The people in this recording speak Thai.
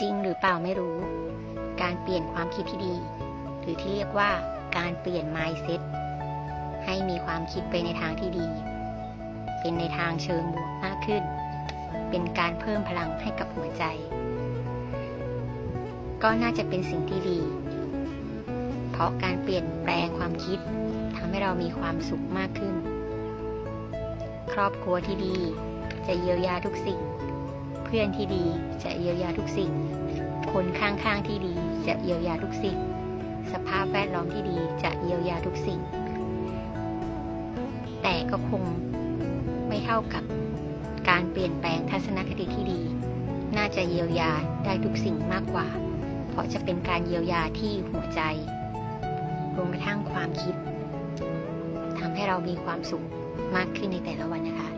จริงหรือเปล่าไม่รู้ การเปลี่ยนความคิดที่ดี หรือที่เรียกว่าการเปลี่ยน mindset ให้มีความคิดไปในทางที่ดี เป็นในทางเชิงบวกมากขึ้น เป็นการเพิ่มพลังให้กับหัวใจ ก็น่าจะเป็นสิ่งที่ดี เพราะการเปลี่ยนแปลงความคิดทำให้เรามีความสุขมากขึ้น ครอบครัวที่ดีจะเยียวยาทุกสิ่ง เพื่อนที่ดีจะเยียวยาทุกสิ่ง คนข้างๆที่ดีจะเยียวยาทุกสิ่ง สภาพแวดล้อมที่ดีจะเยียวยาทุกสิ่ง แต่ก็คงไม่เท่ากับการเปลี่ยนแปลงทัศนคติที่ดี น่าจะเยียวยาได้ทุกสิ่งมากกว่า เพราะจะเป็นการเยียวยาที่หัวใจรวมกระทั่งความคิดทำให้เรามีความสุขมากขึ้นในแต่ละวันนะคะ